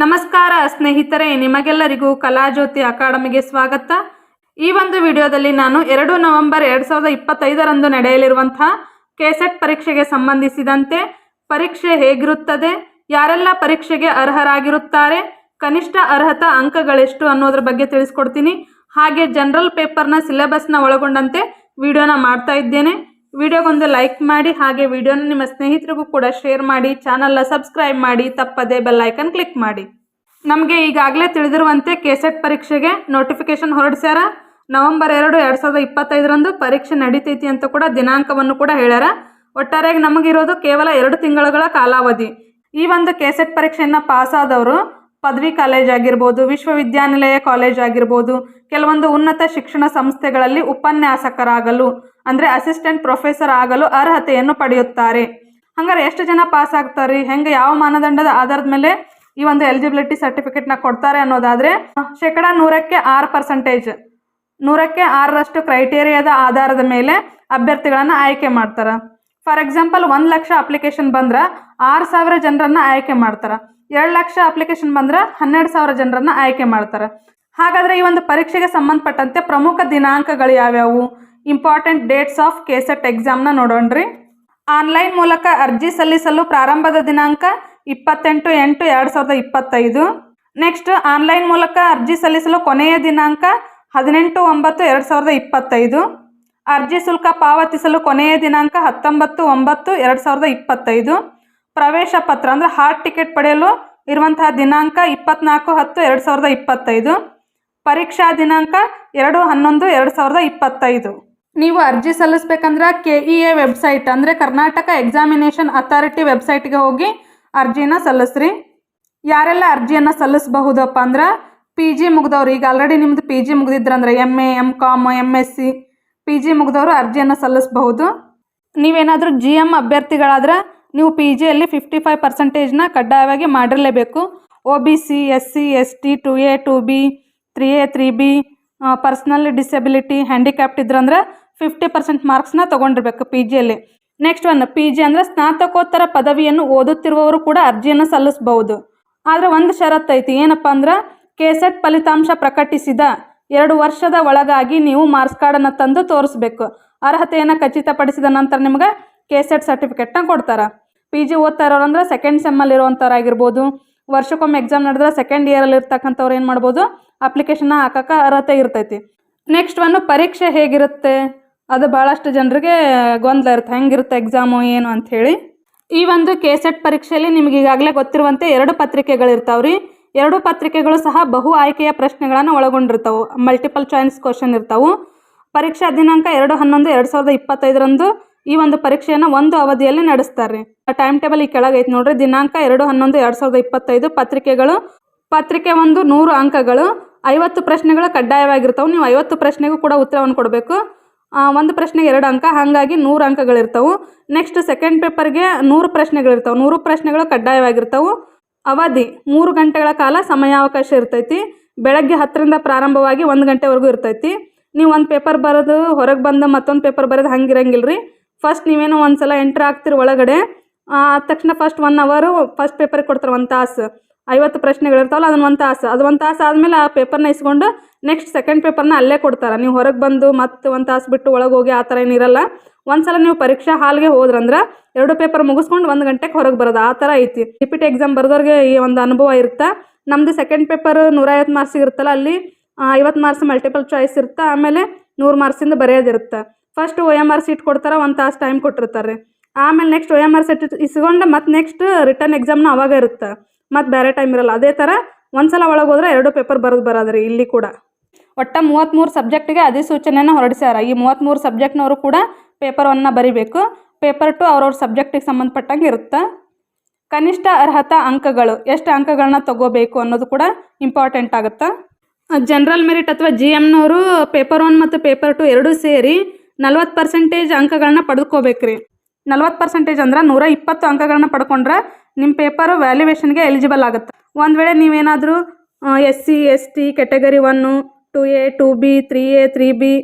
ನಮಸ್ಕಾರ, ಸ್ನೇಹಿತರೆ. ನಿಮಗೆಲ್ಲರಿಗೂ ಕಲಾಜ್ಯೋತಿ ಅಕಾಡೆಮಿಗೆ ಸ್ವಾಗತ. ಈ ಒಂದು ವಿಡಿಯೋದಲ್ಲಿ ನಾನು ಎರಡು ನವೆಂಬರ್ ಎರಡು ಸಾವಿರದ ಇಪ್ಪತ್ತೈದರಂದು ನಡೆಯಲಿರುವಂತಹ ಕೆಸೆಟ್ ಪರೀಕ್ಷೆಗೆ ಸಂಬಂಧಿಸಿದಂತೆ ಪರೀಕ್ಷೆ ಹೇಗಿರುತ್ತದೆ, ಯಾರೆಲ್ಲ ಪರೀಕ್ಷೆಗೆ ಅರ್ಹರಾಗಿರುತ್ತಾರೆ, ಕನಿಷ್ಠ ಅರ್ಹತಾ ಅಂಕಗಳೆಷ್ಟು ಅನ್ನೋದ್ರ ಬಗ್ಗೆ ತಿಳಿಸ್ಕೊಡ್ತೀನಿ. ಹಾಗೆ ಜನರಲ್ ಪೇಪರ್ನ ಸಿಲೆಬಸ್ನ ಒಳಗೊಂಡಂತೆ ವಿಡಿಯೋನ ಮಾಡ್ತಾ ಇದ್ದೇನೆ. ವಿಡಿಯೋಗೊಂದು ಲೈಕ್ ಮಾಡಿ ಹಾಗೆ ವಿಡಿಯೋನ ನಿಮ್ಮ ಸ್ನೇಹಿತರಿಗೂ ಕೂಡ ಶೇರ್ ಮಾಡಿ, ಚಾನಲ್ನ ಸಬ್ಸ್ಕ್ರೈಬ್ ಮಾಡಿ, ತಪ್ಪದೇ ಬೆಲ್ ಐಕನ್ ಕ್ಲಿಕ್ ಮಾಡಿ. ನಮಗೆ ಈಗಾಗಲೇ ತಿಳಿದಿರುವಂತೆ ಕೆಸೆಟ್ ಪರೀಕ್ಷೆಗೆ ನೋಟಿಫಿಕೇಶನ್ ಹೊರಡಿಸ್ಯಾರ. ನವೆಂಬರ್ ಎರಡು ಎರಡು ಸಾವಿರದ ಇಪ್ಪತ್ತೈದರಂದು ಪರೀಕ್ಷೆ ನಡೀತೈತಿ ಅಂತ ಕೂಡ ದಿನಾಂಕವನ್ನು ಕೂಡ ಹೇಳ್ಯಾರ. ಒಟ್ಟಾರೆಯಾಗಿ ನಮಗಿರೋದು ಕೇವಲ ಎರಡು ತಿಂಗಳುಗಳ ಕಾಲಾವಧಿ. ಈ ಒಂದು ಕೆಸೆಟ್ ಪರೀಕ್ಷೆಯನ್ನು ಪಾಸ್ ಆದವರು ಪದವಿ ಕಾಲೇಜ್ ಆಗಿರ್ಬೋದು, ವಿಶ್ವವಿದ್ಯಾನಿಲಯ ಕಾಲೇಜ್ ಆಗಿರ್ಬೋದು, ಕೆಲವೊಂದು ಉನ್ನತ ಶಿಕ್ಷಣ ಸಂಸ್ಥೆಗಳಲ್ಲಿ ಉಪನ್ಯಾಸಕರಾಗಲು ಅಂದರೆ ಅಸಿಸ್ಟೆಂಟ್ ಪ್ರೊಫೆಸರ್ ಆಗಲು ಅರ್ಹತೆಯನ್ನು ಪಡೆಯುತ್ತಾರೆ. ಹಂಗಾರೆ ಎಷ್ಟು ಜನ ಪಾಸ್ ಆಗ್ತಾರೆ? ಹೆಂಗೆ ಯಾವ ಮಾನದಂಡದ ಆಧಾರದ ಮೇಲೆ ಈ ಒಂದು ಎಲಿಜಿಬಿಲಿಟಿ ಸರ್ಟಿಫಿಕೇಟ್ನ ಕೊಡ್ತಾರೆ ಅನ್ನೋದಾದರೆ, ಶೇಕಡ ನೂರಕ್ಕೆ ಆರು ಪರ್ಸೆಂಟೇಜ್ ನೂರಕ್ಕೆ ಆರರಷ್ಟು ಕ್ರೈಟೇರಿಯಾದ ಆಧಾರದ ಮೇಲೆ ಅಭ್ಯರ್ಥಿಗಳನ್ನು ಆಯ್ಕೆ ಮಾಡ್ತಾರೆ. ಫಾರ್ ಎಕ್ಸಾಂಪಲ್ ಒಂದು ಲಕ್ಷ ಅಪ್ಲಿಕೇಶನ್ ಬಂದ್ರೆ ಆರು ಸಾವಿರ ಜನರನ್ನು ಆಯ್ಕೆ ಮಾಡ್ತಾರೆ. ಎರಡು ಲಕ್ಷ ಅಪ್ಲಿಕೇಶನ್ ಬಂದ್ರೆ ಹನ್ನೆರಡು ಸಾವಿರ ಜನರನ್ನು ಆಯ್ಕೆ ಮಾಡ್ತಾರೆ. ಹಾಗಾದರೆ ಈ ಒಂದು ಪರೀಕ್ಷೆಗೆ ಸಂಬಂಧಪಟ್ಟಂತೆ ಪ್ರಮುಖ ದಿನಾಂಕಗಳು ಯಾವ್ಯಾವು? ಇಂಪಾರ್ಟೆಂಟ್ ಡೇಟ್ಸ್ ಆಫ್ ಕೆಸೆಟ್ ಎಕ್ಸಾಮ್ನ ನೋಡೋಣ್ರಿ. ಆನ್ಲೈನ್ ಮೂಲಕ ಅರ್ಜಿ ಸಲ್ಲಿಸಲು ಪ್ರಾರಂಭದ ದಿನಾಂಕ ಇಪ್ಪತ್ತೆಂಟು ಎಂಟು ಎರಡು ಸಾವಿರದ ಇಪ್ಪತ್ತೈದು. ನೆಕ್ಸ್ಟ್ ಆನ್ಲೈನ್ ಮೂಲಕ ಅರ್ಜಿ ಸಲ್ಲಿಸಲು ಕೊನೆಯ ದಿನಾಂಕ ಹದಿನೆಂಟು ಒಂಬತ್ತು ಎರಡು ಸಾವಿರದ ಇಪ್ಪತ್ತೈದು. ಅರ್ಜಿ ಶುಲ್ಕ ಪಾವತಿಸಲು ಕೊನೆಯ ದಿನಾಂಕ ಹತ್ತೊಂಬತ್ತು ಒಂಬತ್ತು ಎರಡು ಸಾವಿರದ ಇಪ್ಪತ್ತೈದು. ಪ್ರವೇಶ ಪತ್ರ ಅಂದರೆ ಹಾರ್ಟ್ ಟಿಕೆಟ್ ಪಡೆಯಲು ಇರುವಂತಹ ದಿನಾಂಕ ಇಪ್ಪತ್ನಾಲ್ಕು ಹತ್ತು ಎರಡು ಸಾವಿರದ ಇಪ್ಪತ್ತೈದು. ಪರೀಕ್ಷಾ ದಿನಾಂಕ ಎರಡು ಹನ್ನೊಂದು ಎರಡು ಸಾವಿರದ ಇಪ್ಪತ್ತೈದು. ನೀವು ಅರ್ಜಿ ಸಲ್ಲಿಸ್ಬೇಕಂದ್ರೆ ಕೆ ಇ ಎ ವೆಬ್ಸೈಟ್ ಅಂದರೆ ಕರ್ನಾಟಕ ಎಕ್ಸಾಮಿನೇಷನ್ ಅಥಾರಿಟಿ ವೆಬ್ಸೈಟ್ಗೆ ಹೋಗಿ ಅರ್ಜಿನ ಸಲ್ಲಿಸ್ರಿ. ಯಾರೆಲ್ಲ ಅರ್ಜಿಯನ್ನು ಸಲ್ಲಿಸಬಹುದಪ್ಪ ಅಂದ್ರೆ ಪಿ ಜಿ ಮುಗ್ದವ್ರು, ಈಗ ಆಲ್ರೆಡಿ ನಿಮ್ಮದು P G ಮುಗಿದಿದ್ರಂದ್ರೆ M A M com M S C P G ಮುಗ್ದವರು ಅರ್ಜಿಯನ್ನು ಸಲ್ಲಿಸಬಹುದು. ನೀವೇನಾದರೂ ಜಿ ಎಂ ಅಭ್ಯರ್ಥಿಗಳಾದ್ರೆ ನೀವು ಪಿ ಜಿಯಲ್ಲಿ ಫಿಫ್ಟಿ ಫೈವ್ ಪರ್ಸೆಂಟೇಜ್ನ ಕಡ್ಡಾಯವಾಗಿ ಮಾಡಿರಲೇಬೇಕು. O B C S C S T two A two B three A three B personal disability handicapped ಇದ್ರಂದ್ರೆ fifty percent ಮಾರ್ಕ್ಸ್ನ ತೊಗೊಂಡಿರ್ಬೇಕು P ಜಿಯಲ್ಲಿ ನೆಕ್ಸ್ಟ್ ಒನ್ ಪಿ ಜಿ ಅಂದರೆ ಸ್ನಾತಕೋತ್ತರ ಪದವಿಯನ್ನು ಓದುತ್ತಿರುವವರು ಕೂಡ ಅರ್ಜಿಯನ್ನು ಸಲ್ಲಿಸಬಹುದು. ಆದರೆ ಒಂದು ಷರತ್ತು ಐತಿ, ಏನಪ್ಪ ಅಂದ್ರೆ ಕೆಸೆಟ್ ಫಲಿತಾಂಶ ಪ್ರಕಟಿಸಿದ ಎರಡು ವರ್ಷದ ಒಳಗಾಗಿ ನೀವು ಮಾರ್ಕ್ಸ್ ಕಾರ್ಡನ್ನು ತಂದು ತೋರಿಸ್ಬೇಕು. ಅರ್ಹತೆಯನ್ನು ಖಚಿತಪಡಿಸಿದ ನಂತರ ನಿಮಗೆ ಕೆಸೆಟ್ ಸರ್ಟಿಫಿಕೇಟ್ನ ಕೊಡ್ತಾರೆ. ಪಿ ಜಿ ಓದ್ತಾ ಇರೋರು ಅಂದ್ರೆ ಸೆಕೆಂಡ್ ಸೆಮ್ಮಲ್ಲಿ ಇರುವಂಥವ್ರು ಆಗಿರ್ಬೋದು ವರ್ಷಕ್ಕೊಮ್ಮೆ ಎಕ್ಸಾಮ್ ನಡೆದ್ರೆ ಸೆಕೆಂಡ್ ಇಯರಲ್ಲಿ ಇರ್ತಕ್ಕಂಥವ್ರು ಏನು ಮಾಡ್ಬೋದು? ಅಪ್ಲಿಕೇಶನ್ನ ಹಾಕಕ್ಕೆ ಅರ್ಹತೆ ಇರ್ತೈತಿ. ನೆಕ್ಸ್ಟ್ ಒಂದು ಪರೀಕ್ಷೆ ಹೇಗಿರುತ್ತೆ? ಅದು ಭಾಳಷ್ಟು ಜನರಿಗೆ ಗೊಂದಲ ಇರುತ್ತೆ. ಹೆಂಗಿರುತ್ತೆ ಎಕ್ಸಾಮು ಏನು ಅಂಥೇಳಿ. ಈ ಒಂದು ಕೆ ಸೆಟ್ ಪರೀಕ್ಷೆಯಲ್ಲಿ ನಿಮಗೆ ಈಗಾಗಲೇ ಗೊತ್ತಿರುವಂತೆ ಎರಡು ಪತ್ರಿಕೆಗಳಿರ್ತಾವೆ ರೀ ಎರಡು ಪತ್ರಿಕೆಗಳು ಸಹ ಬಹು ಆಯ್ಕೆಯ ಪ್ರಶ್ನೆಗಳನ್ನು ಒಳಗೊಂಡಿರ್ತಾವೆ. ಮಲ್ಟಿಪಲ್ ಚಾಯ್ಸ್ ಕ್ವಶನ್ ಇರ್ತಾವೆ. ಪರೀಕ್ಷಾ ದಿನಾಂಕ ಎರಡು ಹನ್ನೊಂದು, ಎರಡು ಸಾವಿರದ ಇಪ್ಪತ್ತೈದರಂದು ಈ ಒಂದು ಪರೀಕ್ಷೆಯನ್ನು ಒಂದು ಅವಧಿಯಲ್ಲಿ ನಡೆಸ್ತಾರೆ ಟೈಮ್ ಟೇಬಲ್ ಈ ಕೆಳಗೈತೆ ನೋಡ್ರಿ. ದಿನಾಂಕ ಎರಡು ಹನ್ನೊಂದು, ಎರಡು ಸಾವಿರದ ಇಪ್ಪತ್ತೈದು ಪತ್ರಿಕೆಗಳು. ಪತ್ರಿಕೆ ಒಂದು ನೂರು ಅಂಕಗಳು. ಐವತ್ತು ಪ್ರಶ್ನೆಗಳು ಕಡ್ಡಾಯವಾಗಿರ್ತಾವೆ. ನೀವು ಐವತ್ತು ಪ್ರಶ್ನೆಗೂ ಕೂಡ ಉತ್ತರವನ್ನು ಕೊಡಬೇಕು. ಒಂದು ಪ್ರಶ್ನೆಗೆ ಎರಡು ಅಂಕ, ಹಾಗಾಗಿ ನೂರು ಅಂಕಗಳಿರ್ತವೆ. ನೆಕ್ಸ್ಟ್ ಸೆಕೆಂಡ್ ಪೇಪರ್ಗೆ ನೂರು ಪ್ರಶ್ನೆಗಳಿರ್ತವೆ. ನೂರು ಪ್ರಶ್ನೆಗಳು ಕಡ್ಡಾಯವಾಗಿರ್ತವೆ. ಅವಧಿ, ಮೂರು ಗಂಟೆಗಳ ಕಾಲ ಸಮಯಾವಕಾಶ ಇರ್ತೈತಿ. ಬೆಳಗ್ಗೆ ಹತ್ತರಿಂದ ಪ್ರಾರಂಭವಾಗಿ ಒಂದು ಗಂಟೆವರೆಗೂ ಇರ್ತೈತಿ. ನೀವು ಒಂದು ಪೇಪರ್ ಬರೋದು ಹೊರಗೆ ಬಂದು ಮತ್ತೊಂದು ಪೇಪರ್ ಬರೋದು ಹಂಗೆ ಇರಂಗಿಲ್ಲ ರೀ ಫಸ್ಟ್ ನೀವೇನೋ ಒಂದು ಸಲ ಎಂಟ್ರ್ ಆಗ್ತಿರಿ ಒಳಗಡೆ. ಆದ ತಕ್ಷಣ ಫಸ್ಟ್ ಒನ್ ಅವರು ಫಸ್ಟ್ ಪೇಪರ್ ಕೊಡ್ತಾರೆ ಒಂದು ತಾಸು. ಐವತ್ತು ಪ್ರಶ್ನೆಗಳಿರ್ತಾವಲ್ಲ ಅದನ್ನ ಒಂದು ತಾಸು. ಅದು ಒಂದು ತಾಸು ಆದಮೇಲೆ ಆ ಪೇಪರ್ನ ಇಸ್ಕೊಂಡು ನೆಕ್ಸ್ಟ್ ಸೆಕೆಂಡ್ ಪೇಪರ್ನ ಅಲ್ಲೇ ಕೊಡ್ತಾರೆ. ನೀವು ಹೊರಗೆ ಬಂದು ಮತ್ತೆ ಒಂದು ತಾಸು ಬಿಟ್ಟು ಒಳಗೆ ಹೋಗಿ ಆ ಥರ ಏನಿರಲ್ಲ. ಒಂದು ಸಲ ನೀವು ಪರೀಕ್ಷಾ ಹಾಲ್ಗೆ ಹೋದ್ರಂದ್ರೆ ಎರಡು ಪೇಪರ್ ಮುಗಿಸ್ಕೊಂಡು ಒಂದು ಗಂಟೆಗೆ ಹೊರಗೆ ಬರೋದು ಆ ಥರ ಐತಿ. ರಿಪೀಟ್ ಎಕ್ಸಾಮ್ ಬರೆದವ್ರಿಗೆ ಈ ಒಂದು ಅನುಭವ ಇರುತ್ತೆ ನಮ್ಮದು ಸೆಕೆಂಡ್ ಪೇಪರ್ ನೂರೈವತ್ತು ಮಾರ್ಕ್ಸಿಗೆ ಇರುತ್ತಲ್ಲ ಅಲ್ಲಿ ಐವತ್ತು ಮಾರ್ಕ್ಸ್ ಮಲ್ಟಿಪಲ್ ಚಾಯ್ಸ್ ಇರುತ್ತೆ ಆಮೇಲೆ ನೂರು ಮಾರ್ಕ್ಸಿಂದ ಬರೆಯೋದಿರುತ್ತೆ first O M R sheet ಕೊಡ್ತಾರೆ, ಒಂದು ತಾಸು ಟೈಮ್ ಕೊಟ್ಟಿರ್ತಾರೆ. ಆಮೇಲೆ next O M R sheet ಇಸ್ಕೊಂಡು ಮತ್ತೆ ನೆಕ್ಸ್ಟ್ ರಿಟರ್ನ್ ಎಕ್ಸಾಮ್ನ ಅವಾಗ ಇರುತ್ತೆ. ಮತ್ತು ಬೇರೆ ಟೈಮ್ ಇರಲ್ಲ. ಅದೇ ಥರ ಒಂದು ಸಲ ಒಳಗೆ ಹೋದ್ರೆ ಎರಡು ಪೇಪರ್ ಬರೋದು ಬರೋದ್ರಿ ಇಲ್ಲಿ ಕೂಡ. ಒಟ್ಟು ಮೂವತ್ತ್ಮೂರು ಸಬ್ಜೆಕ್ಟಿಗೆ ಅಧಿಸೂಚನೆಯನ್ನು ಹೊರಡಿಸ್ಯಾರ. ಈ ಮೂವತ್ತ್ಮೂರು ಸಬ್ಜೆಕ್ಟ್ನವರು ಕೂಡ ಪೇಪರ್ ಒನ್ನ ಬರಿಬೇಕು. ಪೇಪರ್ ಟು ಅವ್ರವ್ರ ಸಬ್ಜೆಕ್ಟಿಗೆ ಸಂಬಂಧಪಟ್ಟಂಗೆ ಇರುತ್ತೆ. ಕನಿಷ್ಠ ಅರ್ಹತಾ ಅಂಕಗಳು, ಎಷ್ಟು ಅಂಕಗಳನ್ನ ತಗೋಬೇಕು ಅನ್ನೋದು ಕೂಡ ಇಂಪಾರ್ಟೆಂಟ್ ಆಗುತ್ತೆ. ಜನರಲ್ ಮೆರಿಟ್ ಅಥವಾ ಜಿ ಎಮ್ನವರು ಪೇಪರ್ ಒನ್ ಮತ್ತು ಪೇಪರ್ ಟು ಎರಡೂ ಸೇರಿ ನಲ್ವತ್ತು ಪರ್ಸೆಂಟೇಜ್ ಅಂಕಗಳನ್ನ ಪಡ್ಕೋಬೇಕ್ರಿ. ನಲ್ವತ್ತು ಪರ್ಸೆಂಟೇಜ್ ಅಂದ್ರೆ ನೂರ ಇಪ್ಪತ್ತು ಅಂಕಗಳನ್ನ ಪಡ್ಕೊಂಡ್ರೆ ನಿಮ್ಮ ಪೇಪರು ವ್ಯಾಲ್ಯುವೇಷನ್ಗೆ ಎಲಿಜಿಬಲ್ ಆಗುತ್ತೆ. ಒಂದು ವೇಳೆ ನೀವೇನಾದರೂ S C S T category one two A two B three A three B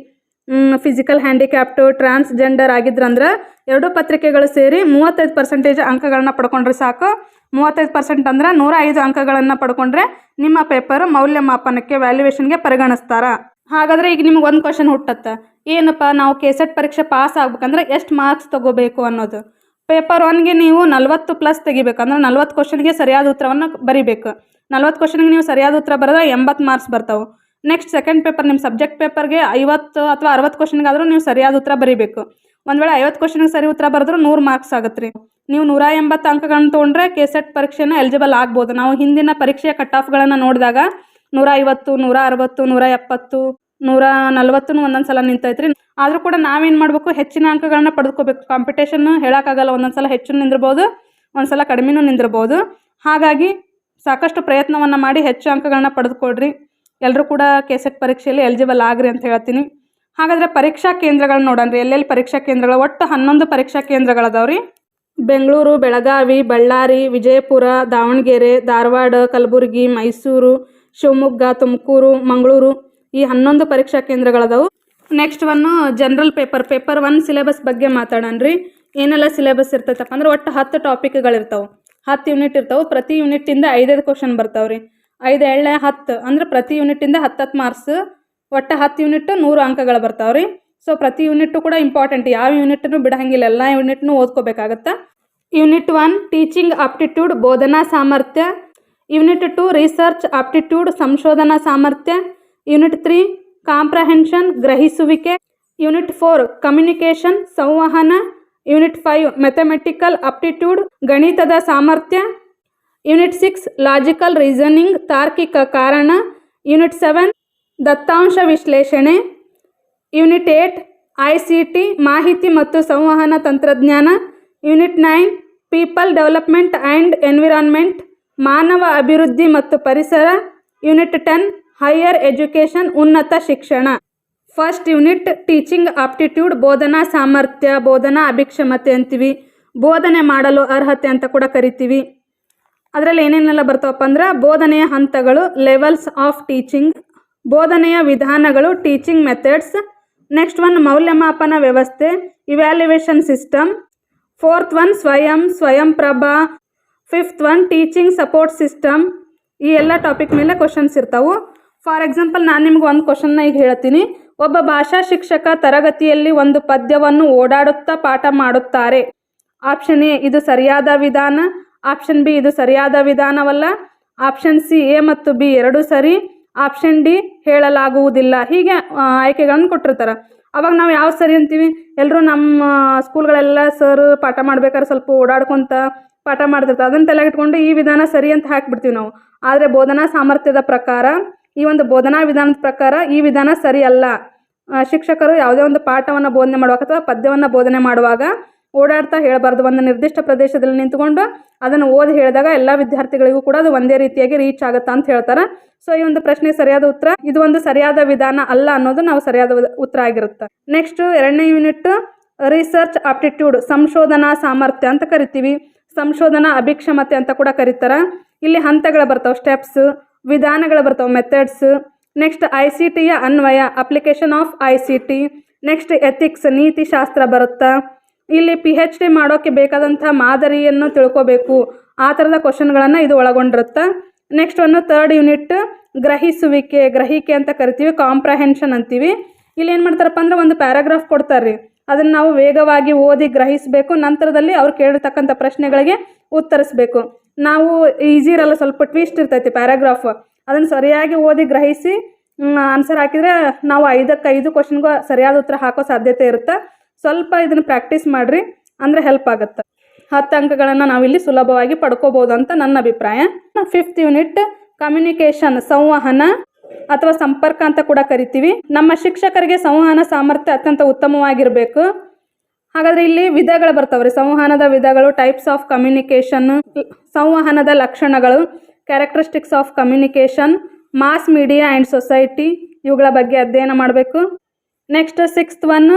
physical handicapped transgender ಆಗಿದ್ರಂದ್ರೆ ಎರಡು ಪತ್ರಿಕೆಗಳು ಸೇರಿ ಮೂವತ್ತೈದು ಪರ್ಸೆಂಟೇಜ್ ಅಂಕಗಳನ್ನ ಪಡ್ಕೊಂಡ್ರೆ ಸಾಕು. ಮೂವತ್ತೈದು ಪರ್ಸೆಂಟ್ ಅಂದ್ರೆ ನೂರ ಐದು ಅಂಕಗಳನ್ನು ಪಡ್ಕೊಂಡ್ರೆ ನಿಮ್ಮ ಪೇಪರ್ ಮೌಲ್ಯಮಾಪನಕ್ಕೆ ವ್ಯಾಲ್ಯುವೇಷನ್ಗೆ ಪರಿಗಣಿಸ್ತಾರ. ಹಾಗಾದ್ರೆ ಈಗ ನಿಮ್ಗೆ ಒಂದು ಕ್ವಶನ್ ಹುಟ್ಟತ್ತೆ. ಏನಪ್ಪ, ನಾವು ಕೆ ಸೆಟ್ ಪರೀಕ್ಷೆ ಪಾಸ್ ಆಗ್ಬೇಕಂದ್ರೆ ಎಷ್ಟು ಮಾರ್ಕ್ಸ್ ತಗೋಬೇಕು ಅನ್ನೋದು. ಪೇಪರ್ ಒನ್ಗೆ ನೀವು ನಲ್ವತ್ತು ಪ್ಲಸ್ ತೆಗಿಬೇಕು. ಅಂದ್ರೆ ನಲ್ವತ್ತು ಕ್ವಶನ್ಗೆ ಸರಿಯಾದ ಉತ್ತರವನ್ನು ಬರಿಬೇಕು. ನಲ್ವತ್ತು ಕ್ವಶನ್ಗೆ ನೀವು ಸರಿಯಾದ ಉತ್ತರ ಬರೆದ್ರೆ ಎಂಬತ್ತು ಮಾರ್ಕ್ಸ್ ಬರ್ತಾವೆ. ನೆಕ್ಸ್ಟ್ ಸೆಕೆಂಡ್ ಪೇಪರ್ ನಿಮ್ಮ ಸಬ್ಜೆಕ್ಟ್ ಪೇಪರ್ಗೆ ಐವತ್ತು ಅಥವಾ ಅರವತ್ತು ಕ್ವಶನ್ಗಾದರೂ ನೀವು ಸರಿಯಾದ ಉತ್ತರ ಬರಿಬೇಕು. ಒಂದು ವೇಳೆ ಐವತ್ತು ಕ್ವಶನ್ಗೆ ಸರಿ ಉತ್ತರ ಬರೆದ್ರೆ ನೂರು ಮಾರ್ಕ್ಸ್ ಆಗುತ್ತೆ ರೀ ನೀವು ನೂರ ಎಂಬತ್ತು ಅಂಕಗಳನ್ನು ತೊಗೊಂಡ್ರೆ ಕೆ ಸೆಟ್ ಪರೀಕ್ಷೆನ ಎಲಿಜಿಬಲ್ ಆಗ್ಬೋದು. ನಾವು ಹಿಂದಿನ ಪರೀಕ್ಷೆಯ ಕಟ್ ಆಫ್ಗಳನ್ನು ನೋಡಿದಾಗ ನೂರ ಐವತ್ತು, ನೂರ ಅರವತ್ತು, ನೂರ ಎಪ್ಪತ್ತು ನೂರ ನಲ್ವತ್ತು ಒಂದೊಂದು ಸಲ ನಿಂತೈತ್ರಿ. ಆದರೂ ಕೂಡ ನಾವೇನು ಮಾಡಬೇಕು? ಹೆಚ್ಚಿನ ಅಂಕಗಳನ್ನ ಪಡೆದುಕೋಬೇಕು. ಕಾಂಪಿಟೇಷನ್ ಹೇಳೋಕ್ಕಾಗಲ್ಲ. ಒಂದೊಂದು ಸಲ ಹೆಚ್ಚು ನಿಂದಿರ್ಬೋದು ಒಂದು ಸಲ ಕಡಿಮೆನೂ ನಿಂದಿರ್ಬೋದು. ಹಾಗಾಗಿ ಸಾಕಷ್ಟು ಪ್ರಯತ್ನವನ್ನು ಮಾಡಿ ಹೆಚ್ಚು ಅಂಕಗಳನ್ನ ಪಡೆದುಕೊಡ್ರಿ. ಎಲ್ಲರೂ ಕೂಡ ಕೆಸೆಟ್ ಪರೀಕ್ಷೆಯಲ್ಲಿ ಎಲಿಜಿಬಲ್ ಆಗ್ರಿ ಅಂತ ಹೇಳ್ತೀನಿ. ಹಾಗಾದರೆ ಪರೀಕ್ಷಾ ಕೇಂದ್ರಗಳನ್ನ ನೋಡೋಣ ಎಲ್ಲೆಲ್ಲಿ ಪರೀಕ್ಷಾ ಕೇಂದ್ರಗಳು? ಒಟ್ಟು ಹನ್ನೊಂದು ಪರೀಕ್ಷಾ ಕೇಂದ್ರಗಳದಾವ್ರಿ ಬೆಂಗಳೂರು, ಬೆಳಗಾವಿ, ಬಳ್ಳಾರಿ, ವಿಜಯಪುರ, ದಾವಣಗೆರೆ, ಧಾರವಾಡ, ಕಲಬುರಗಿ, ಮೈಸೂರು, ಶಿವಮೊಗ್ಗ, ತುಮಕೂರು, ಮಂಗಳೂರು ಈ ಹನ್ನೊಂದು ಪರೀಕ್ಷಾ ಕೇಂದ್ರಗಳದಾವು. Next one general paper paper one syllabus ಬಗ್ಗೆ ಮಾತಾಡೋಣ ರೀ. ಏನೆಲ್ಲ ಸಿಲೆಬಸ್ ಇರ್ತೈತಪ್ಪ ಅಂದ್ರೆ ಒಟ್ಟು ಹತ್ತು ಟಾಪಿಕ್ಗಳಿರ್ತಾವೆ ಹತ್ತು ಯೂನಿಟ್ ಇರ್ತಾವೆ. ಪ್ರತಿ ಯೂನಿಟಿಂದ ಐದೈದು ಕ್ವಶನ್ ಬರ್ತಾವೆ ರೀ. ಐದು ಎಳ್ಳೆ ಹತ್ತು ಅಂದ್ರೆ ಪ್ರತಿ ಯೂನಿಟಿಂದ ಹತ್ತತ್ತು ಮಾರ್ಕ್ಸ್ ಒಟ್ಟು ಹತ್ತು ಯೂನಿಟ್ ನೂರು ಅಂಕಗಳು ಬರ್ತಾವೆ ರೀ. ಸೊ ಪ್ರತಿ ಯೂನಿಟ್ಟು ಕೂಡ ಇಂಪಾರ್ಟೆಂಟ್ ಯಾವ ಯೂನಿಟ್ನು ಬಿಡೋಂಗಿಲ್ಲ. ಎಲ್ಲ ಯೂನಿಟ್ನು ಓದ್ಕೋಬೇಕಾಗತ್ತೆ. ಯೂನಿಟ್ ಒನ್ ಟೀಚಿಂಗ್ ಆಪ್ಟಿಟ್ಯೂಡ್ ಬೋಧನಾ ಸಾಮರ್ಥ್ಯ. ಯೂನಿಟ್ ಟು ರಿಸರ್ಚ್ ಆಪ್ಟಿಟ್ಯೂಡ್ ಸಂಶೋಧನಾ ಸಾಮರ್ಥ್ಯ. ಯೂನಿಟ್ ತ್ರೀ ಕಾಂಪ್ರಹೆನ್ಷನ್ ಗ್ರಹಿಸುವಿಕೆ. ಯೂನಿಟ್ ಫೋರ್ ಕಮ್ಯುನಿಕೇಷನ್ ಸಂವಹನ. ಯೂನಿಟ್ ಫೈವ್ ಮೆಥಮೆಟಿಕಲ್ ಅಪ್ಟಿಟ್ಯೂಡ್ ಗಣಿತದ ಸಾಮರ್ಥ್ಯ. ಯೂನಿಟ್ ಸಿಕ್ಸ್ ಲಾಜಿಕಲ್ ರೀಸನಿಂಗ್ ತಾರ್ಕಿಕ ಕಾರಣ. ಯೂನಿಟ್ ಸೆವೆನ್ ದತ್ತಾಂಶ ವಿಶ್ಲೇಷಣೆ. Unit eight I C T ಮಾಹಿತಿ ಮತ್ತು ಸಂವಹನ ತಂತ್ರಜ್ಞಾನ. Unit nine people development and environment ಮಾನವ ಅಭಿವೃದ್ಧಿ ಮತ್ತು ಪರಿಸರ. ಯೂನಿಟ್ ಟೆನ್ ಹೈಯರ್ ಎಜುಕೇಷನ್ ಉನ್ನತ ಶಿಕ್ಷಣ. ಫಸ್ಟ್ ಯೂನಿಟ್ ಟೀಚಿಂಗ್ ಆಪ್ಟಿಟ್ಯೂಡ್, ಬೋಧನಾ ಸಾಮರ್ಥ್ಯ, ಬೋಧನಾ ಅಭಿಕ್ಷಮತೆ ಅಂತೀವಿ. ಬೋಧನೆ ಮಾಡಲು ಅರ್ಹತೆ ಅಂತ ಕೂಡ ಕರಿತೀವಿ. ಅದರಲ್ಲಿ ಏನೇನೆಲ್ಲ ಬರ್ತಾವಪ್ಪ ಅಂದ್ರೆ ಬೋಧನೆಯ ಹಂತಗಳು ಲೆವೆಲ್ಸ್ ಆಫ್ ಟೀಚಿಂಗ್ ಬೋಧನೆಯ ವಿಧಾನಗಳು ಟೀಚಿಂಗ್ ಮೆಥಡ್ಸ್ ನೆಕ್ಸ್ಟ್ ಒನ್ ಮೌಲ್ಯಮಾಪನ ವ್ಯವಸ್ಥೆ evaluation system fourth one Swayam Swayam Prabha fifth one teaching support system ಈ ಎಲ್ಲ ಟಾಪಿಕ್ ಮೇಲೆ ಕ್ವಶನ್ಸ್ ಇರ್ತಾವೆ. ಫಾರ್ ಎಕ್ಸಾಂಪಲ್ ನಾನು ನಿಮ್ಗೆ ಒಂದು ಕ್ವಶನ್ನ ಈಗ ಹೇಳ್ತೀನಿ ಒಬ್ಬ ಭಾಷಾ ಶಿಕ್ಷಕ ತರಗತಿಯಲ್ಲಿ ಒಂದು ಪದ್ಯವನ್ನು ಓಡಾಡುತ್ತಾ ಪಾಠ ಮಾಡುತ್ತಾರೆ. ಆಪ್ಷನ್ ಎ ಇದು ಸರಿಯಾದ ವಿಧಾನ. ಆಪ್ಷನ್ ಬಿ ಇದು ಸರಿಯಾದ ವಿಧಾನವಲ್ಲ. ಆಪ್ಷನ್ ಸಿ ಎ ಮತ್ತು ಬಿ ಎರಡೂ ಸರಿ. ಆಪ್ಷನ್ ಡಿ ಹೇಳಲಾಗುವುದಿಲ್ಲ. ಹೀಗೆ ಆಯ್ಕೆಗಳನ್ನು ಕೊಟ್ಟಿರ್ತಾರೆ. ಅವಾಗ ನಾವು ಯಾವ ಸರಿ ಅಂತೀವಿ? ಎಲ್ಲರೂ ನಮ್ಮ ಸ್ಕೂಲ್ಗಳೆಲ್ಲ ಸರ್ ಪಾಠ ಮಾಡ್ಬೇಕಾದ್ರೆ ಸ್ವಲ್ಪ ಓಡಾಡ್ಕೊತ ಪಾಠ ಮಾಡ್ತಿರ್ತಾರೆ. ಅದನ್ನು ತಲೆಗೆ ಇಟ್ಕೊಂಡು ಈ ವಿಧಾನ ಸರಿ ಅಂತ ಹಾಕ್ಬಿಡ್ತೀವಿ ನಾವು. ಆದರೆ ಬೋಧನಾ ಸಾಮರ್ಥ್ಯದ ಪ್ರಕಾರ ಈ ಒಂದು ಬೋಧನಾ ವಿಧಾನದ ಪ್ರಕಾರ ಈ ವಿಧಾನ ಸರಿಯಲ್ಲ ಶಿಕ್ಷಕರು ಯಾವುದೇ ಒಂದು ಪಾಠವನ್ನು ಬೋಧನೆ ಮಾಡುವಾಗ ಅಥವಾ ಪದ್ಯವನ್ನು ಬೋಧನೆ ಮಾಡುವಾಗ ಓಡಾಡ್ತಾ ಹೇಳಬಾರ್ದು. ಒಂದು ನಿರ್ದಿಷ್ಟ ಪ್ರದೇಶದಲ್ಲಿ ನಿಂತ್ಕೊಂಡು ಅದನ್ನು ಓದಿ ಹೇಳಿದಾಗ ಎಲ್ಲ ವಿದ್ಯಾರ್ಥಿಗಳಿಗೂ ಕೂಡ ಅದು ಒಂದೇ ರೀತಿಯಾಗಿ ರೀಚ್ ಆಗುತ್ತಾ ಅಂತ ಹೇಳ್ತಾರೆ. ಸೊ ಈ ಒಂದು ಪ್ರಶ್ನೆ ಸರಿಯಾದ ಉತ್ತರ, ಇದು ಒಂದು ಸರಿಯಾದ ವಿಧಾನ ಅಲ್ಲ ಅನ್ನೋದು ನಾವು ಸರಿಯಾದ ಉತ್ತರ ಆಗಿರುತ್ತೆ. ನೆಕ್ಸ್ಟ್ ಎರಡನೇ ಯೂನಿಟ್ ರಿಸರ್ಚ್ ಆಪ್ಟಿಟ್ಯೂಡ್ ಸಂಶೋಧನಾ ಸಾಮರ್ಥ್ಯ ಅಂತ ಕರಿತೀವಿ. ಸಂಶೋಧನಾ ಅಭಿಕ್ಷಮತೆ ಅಂತ ಕೂಡ ಕರೀತಾರೆ. ಇಲ್ಲಿ ಹಂತಗಳು ಬರ್ತಾವೆ ಸ್ಟೆಪ್ಸ್ ವಿಧಾನಗಳು ಬರ್ತಾವೆ ಮೆಥಡ್ಸ್ ನೆಕ್ಸ್ಟ್ ಐ ಸಿ ಟಿಯ ಅನ್ವಯ application of I C T next ethics ನೀತಿಶಾಸ್ತ್ರ ಬರುತ್ತಾ? ಇಲ್ಲಿ ಪಿ ಹೆಚ್ ಡಿ ಮಾಡೋಕ್ಕೆ ಬೇಕಾದಂಥ ಮಾದರಿಯನ್ನು ತಿಳ್ಕೋಬೇಕು. ಆ ಥರದ ಕ್ವಶನ್ಗಳನ್ನು ಇದು ಒಳಗೊಂಡಿರುತ್ತೆ? ನೆಕ್ಸ್ಟ್ ಒಂದು ತರ್ಡ್ ಯೂನಿಟ್ ಗ್ರಹಿಸುವಿಕೆ. ಗ್ರಹಿಕೆ ಅಂತ ಕರಿತೀವಿ ಕಾಂಪ್ರಹೆನ್ಷನ್ ಅಂತೀವಿ. ಇಲ್ಲಿ ಏನು ಮಾಡ್ತಾರಪ್ಪ ಅಂದ್ರೆ ಒಂದು ಪ್ಯಾರಾಗ್ರಾಫ್ ಕೊಡ್ತಾರೆ ರೀ ಅದನ್ನು ನಾವು ವೇಗವಾಗಿ ಓದಿ ಗ್ರಹಿಸಬೇಕು, ನಂತರದಲ್ಲಿ ಅವ್ರು ಕೇಳಿರ್ತಕ್ಕಂಥ ಪ್ರಶ್ನೆಗಳಿಗೆ ಉತ್ತರಿಸಬೇಕು. ನಾವು ಈಸಿ ಇರಲ್ಲ, ಸ್ವಲ್ಪ ಟ್ವಿಸ್ಟ್ ಇರ್ತೈತಿ ಪ್ಯಾರಾಗ್ರಾಫ್ ಅದನ್ನು ಸರಿಯಾಗಿ ಓದಿ ಗ್ರಹಿಸಿ ಆನ್ಸರ್ ಹಾಕಿದರೆ ನಾವು ಐದಕ್ಕೆ ಐದು ಕ್ವಶನ್ಗೂ ಸರಿಯಾದ ಉತ್ತರ ಹಾಕೋ ಸಾಧ್ಯತೆ ಇರುತ್ತೆ? ಸ್ವಲ್ಪ ಇದನ್ನು ಪ್ರಾಕ್ಟೀಸ್ ಮಾಡಿರಿ, ಅಂದರೆ ಹೆಲ್ಪ್ ಆಗುತ್ತೆ? ಹತ್ತು ಅಂಕಗಳನ್ನು ನಾವಿಲ್ಲಿ ಸುಲಭವಾಗಿ ಪಡ್ಕೋಬೋದು ಅಂತ ನನ್ನ ಅಭಿಪ್ರಾಯ. ಫಿಫ್ತ್ ಯೂನಿಟ್ ಕಮ್ಯುನಿಕೇಷನ್ ಸಂವಹನ ಅಥವಾ ಸಂಪರ್ಕ ಅಂತ ಕೂಡ ಕರಿತೀವಿ. ನಮ್ಮ ಶಿಕ್ಷಕರಿಗೆ ಸಂವಹನ ಸಾಮರ್ಥ್ಯ ಅತ್ಯಂತ ಉತ್ತಮವಾಗಿರಬೇಕು. ಹಾಗಾದ್ರೆ ಇಲ್ಲಿ ವಿಧಗಳು ಬರ್ತಾವ್ರಿ ಸಂವಹನದ ವಿಧಗಳು ಟೈಪ್ಸ್ ಆಫ್ ಕಮ್ಯುನಿಕೇಷನ್ ಸಂವಹನದ ಲಕ್ಷಣಗಳು characteristics of communication mass media and society ಇವುಗಳ ಬಗ್ಗೆ ಅಧ್ಯಯನ ಮಾಡಬೇಕು. Next sixth one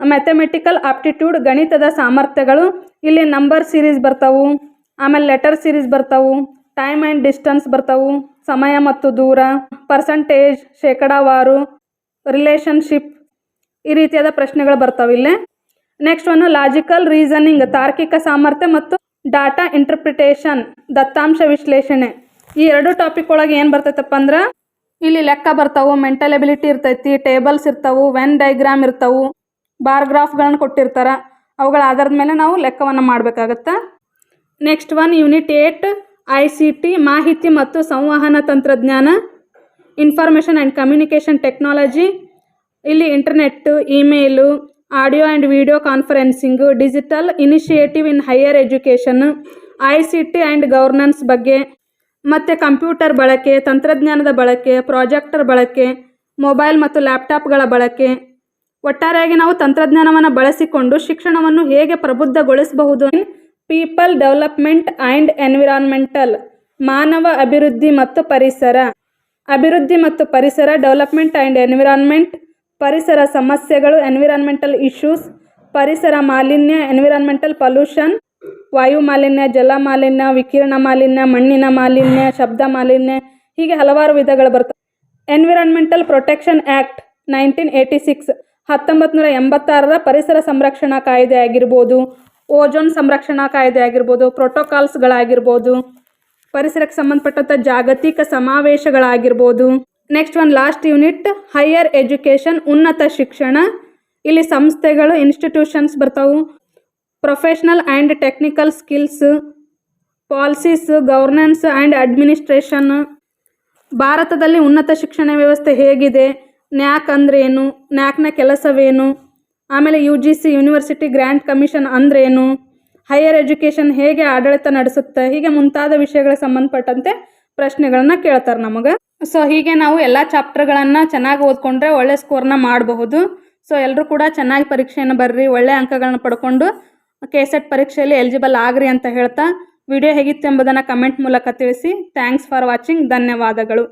mathematical aptitude ಗಣಿತದ ಸಾಮರ್ಥ್ಯಗಳು. ಇಲ್ಲಿ ನಂಬರ್ ಸೀರೀಸ್ ಬರ್ತಾವು, ಆಮೇಲೆ ಲೆಟರ್ ಸೀರೀಸ್ ಬರ್ತಾವು ಟೈಮ್ ಆ್ಯಂಡ್ ಡಿಸ್ಟನ್ಸ್ ಬರ್ತಾವು, ಸಮಯ ಮತ್ತು ದೂರ ಪರ್ಸಂಟೇಜ್ ಶೇಕಡಾವಾರು ರಿಲೇಷನ್ಶಿಪ್ ಈ ರೀತಿಯಾದ ಪ್ರಶ್ನೆಗಳು ಬರ್ತಾವೆ ಇಲ್ಲಿ. ನೆಕ್ಸ್ಟ್ ಒಂದು ಲಾಜಿಕಲ್ ರೀಸನಿಂಗ್ ತಾರ್ಕಿಕ ಸಾಮರ್ಥ್ಯ ಮತ್ತು ಡಾಟಾ ಇಂಟರ್ಪ್ರಿಟೇಷನ್ ದತ್ತಾಂಶ ವಿಶ್ಲೇಷಣೆ. ಈ ಎರಡು ಟಾಪಿಕ್ ಒಳಗೆ ಏನು ಬರ್ತೈತಪ್ಪ ಅಂದ್ರೆ, ಇಲ್ಲಿ ಲೆಕ್ಕ ಬರ್ತಾವು ಮೆಂಟಲ್ ಎಬಿಲಿಟಿ ಇರ್ತೈತಿ ಟೇಬಲ್ಸ್ ಇರ್ತಾವು ವೆನ್ ಡೈಗ್ರಾಮ್ ಇರ್ತಾವು ಬಾರ್ ಗ್ರಾಫ್ಗಳನ್ನು ಕೊಟ್ಟಿರ್ತಾರ. ಅವುಗಳ ಆಧಾರದ ಮೇಲೆ ನಾವು ಲೆಕ್ಕವನ್ನು ಮಾಡಬೇಕಾಗತ್ತೆ? Next one unit eight I C T ಮಾಹಿತಿ ಮತ್ತು ಸಂವಹನ ತಂತ್ರಜ್ಞಾನ ಇನ್ಫಾರ್ಮೇಷನ್ ಆ್ಯಂಡ್ ಕಮ್ಯುನಿಕೇಷನ್ ಟೆಕ್ನಾಲಜಿ ಇಲ್ಲಿ internet email audio and video conferencing, digital initiative in higher education, I C T and governance ಬಗ್ಗೆ, ಮತ್ತು ಕಂಪ್ಯೂಟರ್ ಬಳಕೆ, ತಂತ್ರಜ್ಞಾನದ ಬಳಕೆ, ಪ್ರಾಜೆಕ್ಟರ್ ಬಳಕೆ, ಮೊಬೈಲ್ ಮತ್ತು ಲ್ಯಾಪ್ಟಾಪ್ಗಳ ಬಳಕೆ. ಒಟ್ಟಾರೆಯಾಗಿ ನಾವು ತಂತ್ರಜ್ಞಾನವನ್ನು ಬಳಸಿಕೊಂಡು ಶಿಕ್ಷಣವನ್ನು ಹೇಗೆ ಪ್ರಬುದ್ಧಗೊಳಿಸಬಹುದು? ಪೀಪಲ್ ಡೆವಲಪ್ಮೆಂಟ್ ಆ್ಯಂಡ್ ಎನ್ವಿರಾನ್ಮೆಂಟಲ್, ಮಾನವ ಅಭಿವೃದ್ಧಿ ಮತ್ತು ಪರಿಸರ. ಅಭಿವೃದ್ಧಿ ಮತ್ತು ಪರಿಸರ ಡೆವಲಪ್ಮೆಂಟ್ ಆ್ಯಂಡ್ ಎನ್ವಿರಾನ್ಮೆಂಟ್ ಪರಿಸರ ಸಮಸ್ಯೆಗಳು ಎನ್ವಿರಾನ್ಮೆಂಟಲ್ ಇಶ್ಯೂಸ್ ಪರಿಸರ ಮಾಲಿನ್ಯ ಎನ್ವಿರಾನ್ಮೆಂಟಲ್ ಪೊಲ್ಯೂಷನ್ ವಾಯು ಮಾಲಿನ್ಯ, ಜಲ ಮಾಲಿನ್ಯ, ವಿಕಿರಣ ಮಾಲಿನ್ಯ, ಮಣ್ಣಿನ ಮಾಲಿನ್ಯ, ಶಬ್ದ ಮಾಲಿನ್ಯ, ಹೀಗೆ ಹಲವಾರು ವಿಧಗಳು ಬರ್ತವೆ environmental protection act nineteen eighty six ಹತ್ತೊಂಬತ್ತು ನೂರ ಎಂಬತ್ತಾರರ ಪರಿಸರ ಸಂರಕ್ಷಣಾ ಕಾಯ್ದೆ ಆಗಿರ್ಬೋದು ಓಜೋನ್ ಸಂರಕ್ಷಣಾ ಕಾಯ್ದೆ ಆಗಿರ್ಬೋದು ಪ್ರೋಟೋಕಾಲ್ಸ್ಗಳಾಗಿರ್ಬೋದು ಪರಿಸರಕ್ಕೆ ಸಂಬಂಧಪಟ್ಟಂಥ ಜಾಗತಿಕ ಸಮಾವೇಶಗಳಾಗಿರ್ಬೋದು next one last unit higher education ಉನ್ನತ ಶಿಕ್ಷಣ. ಇಲ್ಲಿ ಸಂಸ್ಥೆಗಳು ಇನ್ಸ್ಟಿಟ್ಯೂಷನ್ಸ್ ಬರ್ತಾವು. Professional and technical skills policies governance and administration ಭಾರತದಲ್ಲಿ ಉನ್ನತ ಶಿಕ್ಷಣ ವ್ಯವಸ್ಥೆ ಹೇಗಿದೆ? ನ್ಯಾಕ್ ಅಂದ್ರೇನು? ನ್ಯಾಕ್ನ ಕೆಲಸವೇನು? ಆಮೇಲೆ U G C university grant commission ಅಂದ್ರೇನು? ಹೈಯರ್ ಎಜುಕೇಷನ್ ಹೇಗೆ ಆಡಳಿತ ನಡೆಸುತ್ತೆ? ಹೀಗೆ ಮುಂತಾದ ವಿಷಯಗಳಿಗೆ ಸಂಬಂಧಪಟ್ಟಂತೆ ಪ್ರಶ್ನೆಗಳನ್ನ ಕೇಳ್ತಾರೆ ನಮಗೆ. ಸೊ ಹೀಗೆ ನಾವು ಎಲ್ಲ ಚಾಪ್ಟರ್ಗಳನ್ನು ಚೆನ್ನಾಗಿ ಓದ್ಕೊಂಡ್ರೆ ಒಳ್ಳೆ ಸ್ಕೋರ್ನ ಮಾಡಬಹುದು. ಸೊ ಎಲ್ಲರೂ ಕೂಡ ಚೆನ್ನಾಗಿ ಪರೀಕ್ಷೆಯನ್ನು ಬರ್ರಿ, ಒಳ್ಳೆ ಅಂಕಗಳನ್ನ ಪಡ್ಕೊಂಡು ಕೆ ಸೆಟ್ ಪರೀಕ್ಷೆಯಲ್ಲಿ ಎಲಿಜಿಬಲ್ ಆಗ್ರಿ ಅಂತ ಹೇಳ್ತಾ ವಿಡಿಯೋ ಹೇಗಿತ್ತು ಎಂಬುದನ್ನು ಕಮೆಂಟ್ ಮೂಲಕ ತಿಳಿಸಿ. ಥ್ಯಾಂಕ್ಸ್ ಫಾರ್ ವಾಚಿಂಗ್ ಧನ್ಯವಾದಗಳು.